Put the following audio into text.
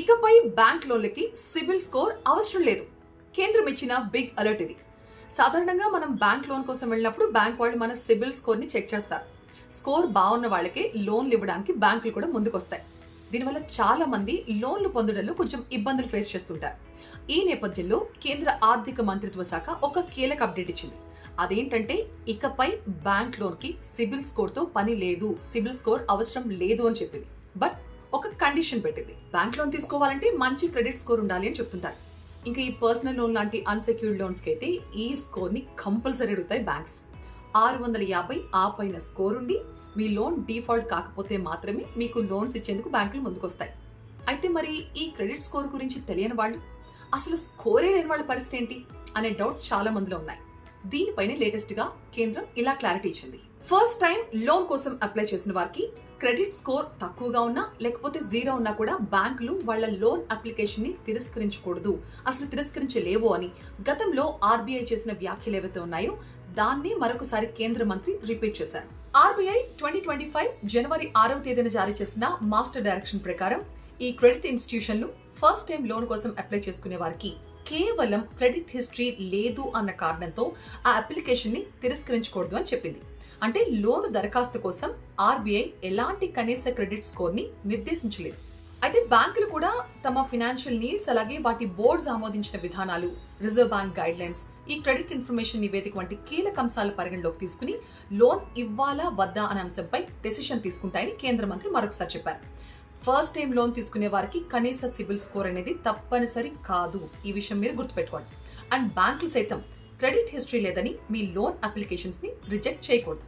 ఇకపై బ్యాంక్ లోన్లకి సిబిల్ స్కోర్ అవసరం లేదు. కేంద్రం ఇచ్చిన బిగ్ అలర్ట్ ఇది. సాధారణంగా మనం బ్యాంక్ లోన్ కోసం వెళ్ళినప్పుడు బ్యాంక్ వాళ్ళు మన సిబిల్ స్కోర్ని చెక్ చేస్తారు. స్కోర్ బాగున్న వాళ్ళకే లోన్లు ఇవ్వడానికి బ్యాంకులు కూడా ముందుకొస్తాయి. దీనివల్ల చాలా మంది లోన్లు పొందడంలో కొంచెం ఇబ్బందులు ఫేస్ చేస్తుంటారు. ఈ నేపథ్యంలో కేంద్ర ఆర్థిక మంత్రిత్వ శాఖ ఒక కీలక అప్డేట్ ఇచ్చింది. అదేంటంటే ఇకపై బ్యాంక్ లోన్కి సిబిల్ స్కోర్తో పని లేదు. సిబిల్ స్కోర్ అవసరం లేదు అని చెప్పింది. బట్ కండిషన్ పెట్టింది. బ్యాంక్ లోన్ తీసుకోవాలంటే మంచి క్రెడిట్ స్కోర్ ఉండాలి అని చెప్తుంటారు. ఇంకా ఈ పర్సనల్ లోన్ లాంటి అన్సెక్యూర్డ్ లోన్స్కి అయితే ఈ స్కోర్ని కంపల్సరీ అడుగుతాయి బ్యాంక్స్. ఆరు వందల యాభై ఆ పైన స్కోర్ ఉండి మీ లోన్ డిఫాల్ట్ కాకపోతే మాత్రమే మీకు లోన్స్ ఇచ్చేందుకు బ్యాంకులు ముందుకొస్తాయి. అయితే మరి ఈ క్రెడిట్ స్కోర్ గురించి తెలియని వాళ్ళు అసలు స్కోరే లేని వాళ్ళ పరిస్థితి ఏంటి అనే డౌట్స్ చాలా మందిలో ఉన్నాయి. దీనిపైనే లేటెస్ట్గా కేంద్రం ఇలా క్లారిటీ ఇచ్చింది. ఫస్ట్ టైం లోన్ కోసం అప్లై చేసిన వారికి క్రెడిట్ స్కోర్ తక్కువగా ఉన్నా లేకపోతే జీరో ఉన్నా కూడా బ్యాంకులు వాళ్ళ లోన్ అప్లికేషన్ని తిరస్కరించకూడదు. అసలు తిరస్కరించలేవు అని. గతంలో ఆర్బీఐ చేసిన వ్యాఖ్యలు ఏవైతే ఉన్నాయో దాన్ని మరొకసారి కేంద్ర మంత్రి రిపీట్ చేశారు. ఆర్బీఐ ట్వంటీ ట్వంటీ ఫైవ్ జనవరి ఆరవ తేదీన జారీ చేసిన మాస్టర్ డైరెక్షన్ ప్రకారం ఈ క్రెడిట్ ఇన్స్టిట్యూషన్లు ఫస్ట్ టైం లోన్ కోసం అప్లై చేసుకునే వారికి కేవలం క్రెడిట్ హిస్టరీ లేదు అన్న కారణంతో ఆ అప్లికేషన్ని తిరస్కరించకూడదు అని చెప్పింది. అంటే లోను దరఖాస్తు కోసం ఆర్బీఐ ఎలాంటి కనీస క్రెడిట్ స్కోర్ని నిర్దేశించలేదు. అయితే బ్యాంకులు కూడా తమ ఫినాన్షియల్ నీడ్స్ అలాగే వాటి బోర్డ్స్ ఆమోదించిన విధానాలు రిజర్వ్ బ్యాంక్ గైడ్ లైన్స్ ఈ క్రెడిట్ ఇన్ఫర్మేషన్ నివేదిక వంటి కీలక అంశాలు పరిగణలోకి తీసుకుని లోన్ ఇవ్వాలా వద్దా అనే అంశంపై డెసిషన్ తీసుకుంటాయని కేంద్ర మంత్రి మరొకసారి చెప్పారు. ఫస్ట్ టైం లోన్ తీసుకునే వారికి కనీస సిబిల్ స్కోర్ అనేది తప్పనిసరి కాదు. ఈ విషయం మీరు గుర్తుపెట్టుకోండి. అండ్ బ్యాంకులు సైతం క్రెడిట్ హిస్టరీ లేదని మీ లోన్ అప్లికేషన్స్ని రిజెక్ట్ చేయకూడదు.